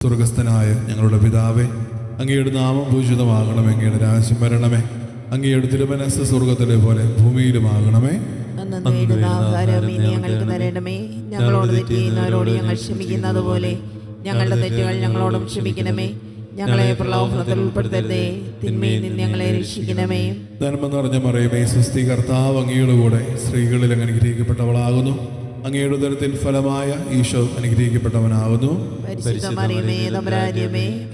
സ്വർഗസ്ഥനായ ഞങ്ങളുടെ പിതാവേ അങ്ങയുടെ നാമം പൂജിതമാകണമേ അങ്ങയുടെ രാജ്യം വരണമേ അങ്ങയുടെ തിരുമനസ് സ്വർഗത്തിലെ പോലെ ഭൂമിയിലുമാകണമേ. ഞങ്ങൾക്ക് തരണമേ. ഞങ്ങളോട് തെറ്റ് ചെയ്യുന്നവരോട് ഞങ്ങൾ ക്ഷമിക്കുന്നത് പോലെ ഞങ്ങളുടെ തെറ്റുകൾ ഞങ്ങളോടും ക്ഷമിക്കണമേ. ഞങ്ങളെ പ്രലോഭനത്തിൽ ഉൾപ്പെടുത്തരുതേ. തിന്മയിൽ നിന്ന് ഞങ്ങളെ രക്ഷിക്കണമേ. നന്മ നിറഞ്ഞ മറിയമേ സുസ്ഥി കർത്താവ് അങ്ങയുടെ കൂടെ സ്ത്രീകളിൽ അങ്ങനെ അനുഗ്രഹിക്കപ്പെട്ടവളാകുന്നു അങ്ങയുടെ ഉദരത്തിൽ ഫലമായ ഈശോ അനുഗ്രഹിക്കപ്പെട്ടവനാകുന്നു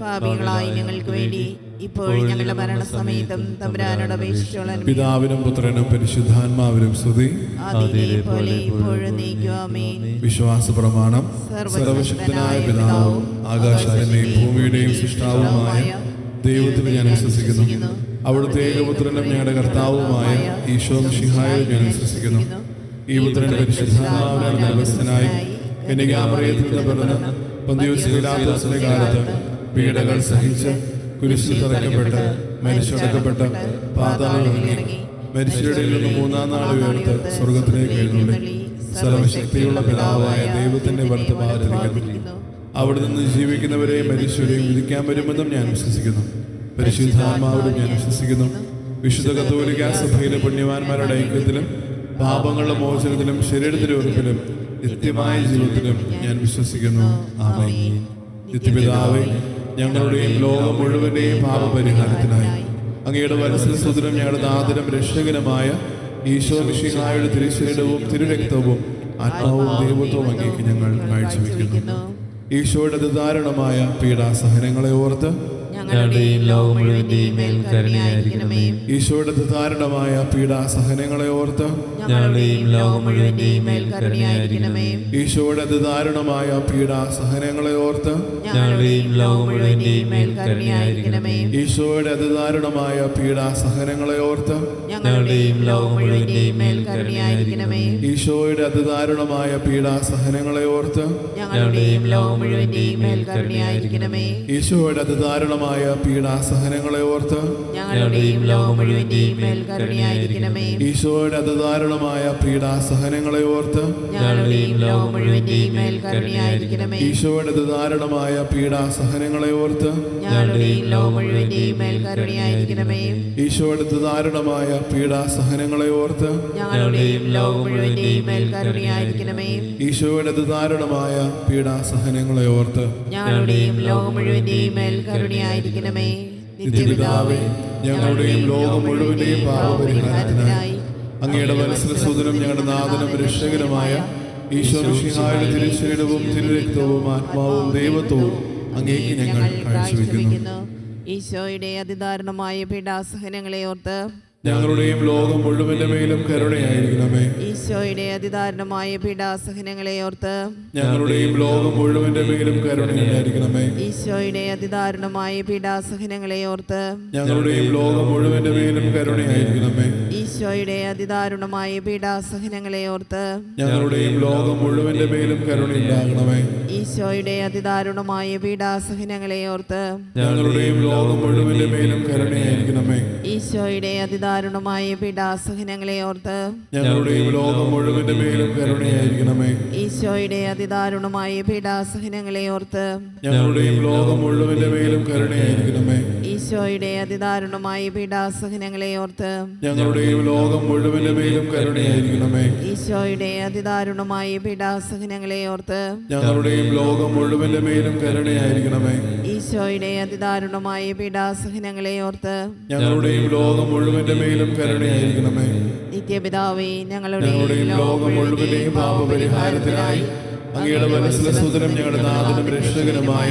പാപികളായി ഞങ്ങൾക്ക് വേണ്ടി ഇപ്പോൾ ഞങ്ങളുടെ മരണസമയത്തും തമ്പുരാനോട് അപേക്ഷിച്ചോളൻ പിതാവിനും പുത്രനും പരിശുദ്ധാത്മാവിനും സ്തുതി. വിശ്വാസ പ്രമാണം സർവശക്തനായ പിതാവും ആകാശത്തിന്റെയും ഭൂമിയുടെയും സൃഷ്ടാവുമായ ദൈവത്തിന് ഞാൻ വിശ്വസിക്കുന്നു. അവിടുത്തെ ഏകപുത്രനും ഞങ്ങളുടെ കർത്താവുമായ ഈശോ ഷിഹായും ഞാൻ വിശ്വസിക്കുന്നു. ഈ പുത്രൻ പരിശുദ്ധാത്മാവിനാൽ എനിക്ക് എന്നെ യാമറയത്തിൽ നിന്ന് പിറന്ന് പന്തിയോസ് പിലാത്തോസിന്റെ കാലത്ത് പീഡകൾ സഹിച്ച് കുരിശിൽ തറക്കപ്പെട്ട് മരിച്ചടക്കപ്പെട്ട പാതാളം ഇറങ്ങി മരിച്ചയുടെ നിന്ന് മൂന്നാം നാൾ ഉയർത്ത് സ്വർഗത്തിലേക്ക് എഴുന്നള്ളി. സർവശക്തിയുള്ള പിതാവായ ദൈവത്തിന്റെ വർത്തമാനത്തിരിക്കുന്നു അവിടെ നിന്ന് ജീവിക്കുന്നവരെയും മരിച്ചവരെയും വിധിക്കാൻ വരുമെന്നും ഞാൻ വിശ്വസിക്കുന്നു. പരിശുദ്ധാത്മാവിലും ഞാൻ വിശ്വസിക്കുന്നു. വിശുദ്ധ കത്തോലിക്ക സഭയിലെ പുണ്യവാന്മാരുടെ ഐക്യത്തിലും പാപങ്ങളുടെ മോചനത്തിലും ശരീരത്തിന്റെ ഉറപ്പിലും നിത്യമായ ജീവിതത്തിലും ഞാൻ വിശ്വസിക്കുന്നു. ആമേ നിത്യപിതാവേ ഞങ്ങളുടെയും ലോകം മുഴുവന്റെയും പാപപരിഹാരത്തിനായി അങ്ങയുടെ വലസരസുതനും ഞങ്ങളുടെ ആദരം രക്ഷകനുമായ ഈശോ മിശിഹായുടെ തിരുശരീരവും തിരുരക്തവും ആത്മാവും ദൈവത്വവും അങ്ങേക്ക് ഞങ്ങൾ കാഴ്ചവെക്കുന്നു. ഈശോയുടെ ദാരുണമായ പീഡാസഹനങ്ങളെ ഓർത്ത് ഞങ്ങളുടെയും ലോകം മുഴുവന്റെയും മേൽ കരുണയായിരിക്കണമേ. ഈശോയുടെ ദാരുണമായ പീഡാസഹനങ്ങളെ ഓർത്ത് ഞങ്ങളുടെയും ലോകം മുഴുവന്റെയും മേൽ കരുണയായിരിക്കണമേ. ഈശോയുടെ ദാരുണമായ പീഡാസഹനങ്ങളെ ഓർത്ത് ഞങ്ങളുടെയും ലോകം മുഴുവന്റെയും മേൽ കരുണയായിരിക്കണമേ. ഈശോയുടെ അതിദാരുണമായ പീഡാസഹനങ്ങളെ ഓർത്ത് ഞങ്ങളുടെയും ലോകം മുഴുവന്റെയും മേൽ കരുണയായിരിക്കണമേ. ഈശോയുടെ അതിദാരുണമായ പീഡാസഹനങ്ങളെ ഓർത്ത് ഞങ്ങളുടെയും ലോകം മുഴുവന്റെയും മേൽ കരുണയായിരിക്കണമേ. ഈശോയുടെ അതിദാരുണമായ പീഡാസഹനങ്ങളെ ഓർത്ത് ഞങ്ങളുടെയും ലോകം മുഴുവന്റെയും മേൽ കരുണയായിരിക്കണമേ. ഈശോയുടെ അതിദാരുണമായ പീഡാസഹനങ്ങളെ ഓർത്ത് ഞങ്ങളുടെയും ലോകം മുഴുവന്റെയും മേൽ കരുണയായിരിക്കണമേ. ഈശോയുടെ അതിദാരുണമായ പീഡാസഹനങ്ങളെ ഓർത്ത് ഞങ്ങളുടെയും ലോകം മുഴുവന്റെയും മേൽ കരുണയായിരിക്കണമേ. ഈശോയുടെ അതിദാരുണമായ പീഡാസഹനങ്ങളെ ഓർത്ത് ഞങ്ങളുടെയും ലോകം മുഴുവന്റെയും മേൽ കരുണയായിരിക്കണമേ. ഈശോയുടെ അതിദാരുണമായ പീഡാസഹനങ്ങളെ ഓർത്ത് ഞങ്ങളുടെയും ലോകം മുഴുവന്റെയും മേൽ കരുണയായിരിക്കണമേ നിത്യപിതാവേ ഞങ്ങളുടെയും ലോകം മുഴുവന്റെയും പാപപരിഹാരത്തിനായി അങ്ങയുടെ വത്സരസൂതനും ഞങ്ങളുടെ നാഥനും രക്ഷകനുമായ ഈശോ ഋഷിഹായുടെ തിരുശരീരവും തിരുരക്തവും ആത്മാവും ദൈവത്വവും അങ്ങേക്ക് ഞങ്ങൾ കാഴ്ചവെക്കുന്നു. ഈശോയുടെ അതിദാരുണമായ പീഡാസഹനങ്ങളെ ഓർത്ത് ഞങ്ങളുടെയും ലോകം മുഴുവന്റെ മേലും കരുണയായിരിക്കണമേ. ഈശോയുടെ അതിദാരുണമായ പീഡാസഹനങ്ങളെ ഓർത്ത് ഞങ്ങളുടെയും ലോകം മുഴുവന്റെ മേലും കരുണയായിരിക്കണമേ. ഈശോയുടെ അതിദാരുണമായ പീഡാസഹനങ്ങളെ ഓർത്ത് ഞങ്ങളുടെയും ലോകം മുഴുവന്റെ മേലും കരുണയായിരിക്കണമേ. ഈശോയുടെ അതിദാരുണമായ പീഡാസഹനങ്ങളെ ഓർത്ത് ഞങ്ങളുടെയും ലോകം മുഴുവന്റെ മേലും കരുണയുണ്ടാകണമേ. ഈശോയുടെ അതിദാരുണമായ പീഡാസഹനങ്ങളെ ഓർത്ത് ഞങ്ങളുടെയും ലോകം മുഴുവന്റെ മേലും കരുണയായിരിക്കണമേ. ഈശോയുടെ അതിദാരുണമായ പീഡാസഹനങ്ങളെ ഓർത്ത് ഞങ്ങളുടെയും ലോകം മുഴുവന്റെ മേലും കരുണയായിരിക്കണമേ. ഈശോയുടെ അതിദാരുണമായ പീഡാസഹനങ്ങളെ ഓർത്ത് ഞങ്ങളുടെയും ലോകം മുഴുവന്റെ മേലും കരുണയായിരിക്കണമേ. ഈശോയുടെ അതിദാരുണമായ പീഡാസഹനങ്ങളെ ഓർത്ത് ഞങ്ങളുടെയും ലോകം മുഴുവന്റെ മേലും കരുണയായിരിക്കണമേ. ഈശോയുടെ അതിദാരുണമായ പീഡാസഹനങ്ങളെ ഓർത്ത് ഞങ്ങളുടെയും ലോകം മുഴുവന്റെ മേലും കരുണയായിരിക്കണമേ. ഈശോയുടെ അതിദാരുണമായ പീഡാസഹനങ്ങളെ ഓർത്ത് ഞങ്ങളുടെയും ലോകം മുഴുവന്റെ മേലും കരുണയായിരിക്കണമേ. നിത്യപിതാവേ ഞങ്ങളുടെ ഞങ്ങളുടെയും ലോകം മുഴുവന്റെയും പാപപരിഹാരത്തിനായി അങ്ങയുടെ മനസ്സിലെ സുതരം ഞങ്ങളുടെ നാഥനും രക്ഷകനുമായ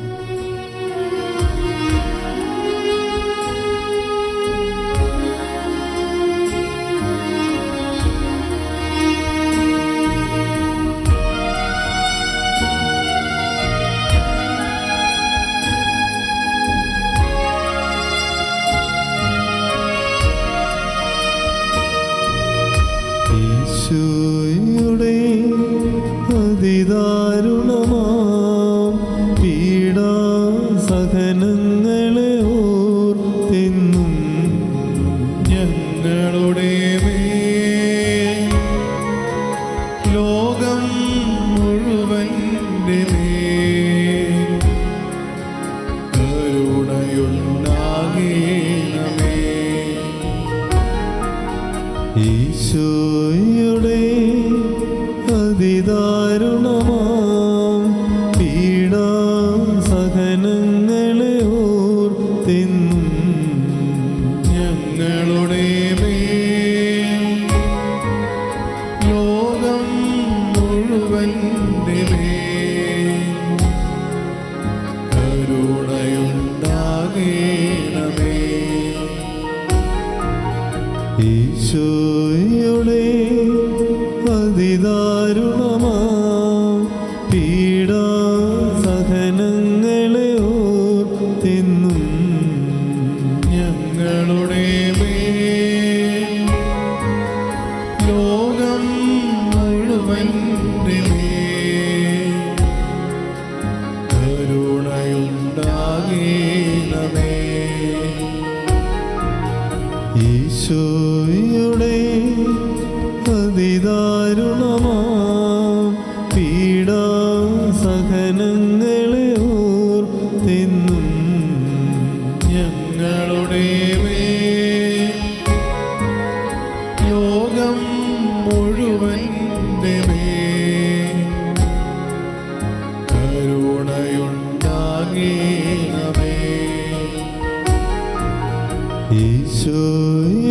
കാരുണമാ പീഡാ സഹനങ്ങളെ ഓർത്തെന്നും ഞങ്ങളുടെ ലോകം മുഴുവൻ കരുണയുണ്ടാകേ ഈശോയ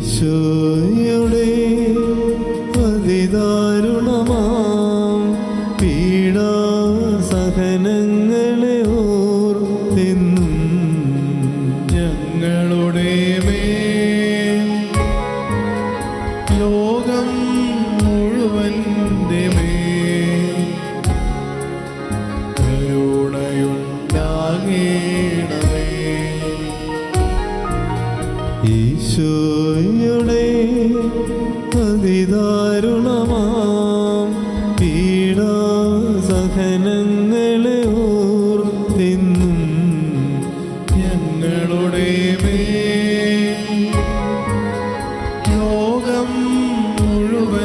ഈശോയുടെ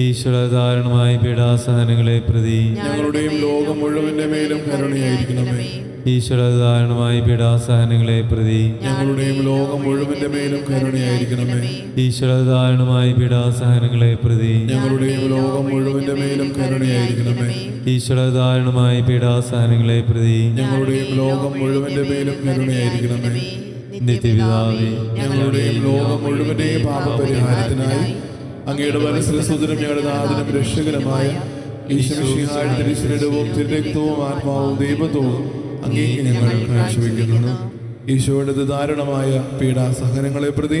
ഈശ്വരധാരണമായ പീഡാസഹനങ്ങളെ പ്രതി ഞങ്ങളുടെയും ലോകം മുഴുവന്റെ മേലും കരുണയായിരിക്കണമേ. ഈശ്വരധാരണമായ പീഡാസഹനങ്ങളെ പ്രതി ഞങ്ങളുടെയും ലോകം മുഴുവന്റെ മേലും കരുണയായിരിക്കണമേ. ഈശ്വരധാരണമായ പീഡാസഹനങ്ങളെ പ്രതി ഞങ്ങളുടെയും ലോകം മുഴുവന്റെ മേലും കരുണയായിരിക്കണമേ. ഈശ്വരധാരണമായ പീഡാസഹനങ്ങളെ പ്രതി ഞങ്ങളുടെയും ലോകം മുഴുവന്റെ മേലും കരുണയായിരിക്കണമേ. നിത്യപിതാവേ ഞങ്ങളുടെയും ലോകം മുഴുവന്റെയും പാപപരിഹാരത്തിനായി അങ്ങയുടെ മനസ്സിലസുതരം ഞങ്ങളുടെ നാഥനും രക്ഷകരമായ ഈശ്വരശിഹായുടെ തിരക്തവും ആത്മാവും ദൈവത്വവും അങ്ങേക്ക് ഞങ്ങൾ കാഴ്ചവെക്കുന്നു. ഈശോയുടെ ദാരുണമായ പീഡാസഹനങ്ങളെ പ്രതി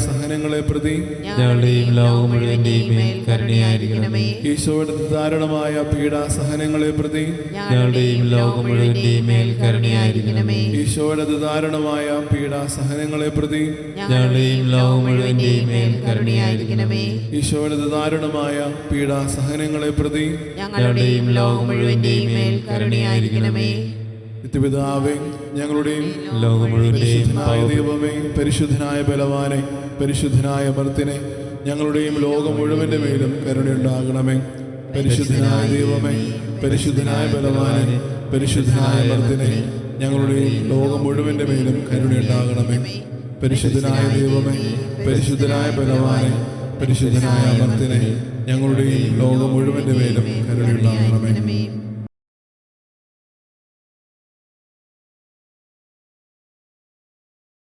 പീഡാസഹനങ്ങളെ പ്രതി ഞങ്ങളുടെയും ലോകം മുഴുവന്റെയും കരുണയായിരിക്കണമേ. ഈശോയുടെ ദാരുണമായ പീഡാസഹനങ്ങളെ പ്രതി ഞങ്ങളുടെയും ലോകം മുഴുവന്റെയും മേൽ കരുണയായിരിക്കണമേ. ഈശോയുടെ ധാരണമായ പീഡാസഹനങ്ങളെ പ്രതി ഞങ്ങളുടെയും ലോകം മുഴുവന്റെയും മേൽ കരുണയായിരിക്കണമേ. ഈശോയുടെ ദാരുണമായ പീഡാസഹനങ്ങളെ പ്രതി ഞങ്ങളുടെയും ലോകം മുഴുവന്റെയും മേൽ കരുണയായിരിക്കണമേ. നിത്യപിതാവേ ഞങ്ങളുടെയും പരിശുദ്ധനായ ദൈവമേ പരിശുദ്ധനായ ബലവാനെ പരിശുദ്ധനായ ഭർത്തിനെ ഞങ്ങളുടെയും ലോകം മുഴുവന്റെ മേലും കരുണയുണ്ടാകണമേ. പരിശുദ്ധനായ ദൈവമേ പരിശുദ്ധനായ ബലവാനെ പരിശുദ്ധനായ ഭർത്തിനെ ഞങ്ങളുടെയും ലോകം മുഴുവന്റെ മേലും കരുണയുണ്ടാകണമേ. പരിശുദ്ധനായ ദൈവമേ പരിശുദ്ധനായ ബലവാനെ പരിശുദ്ധനായ ഭർത്തിനെ ഞങ്ങളുടെയും ലോകം മുഴുവന്റെ മേലും കരുണയുണ്ടാകണമേ.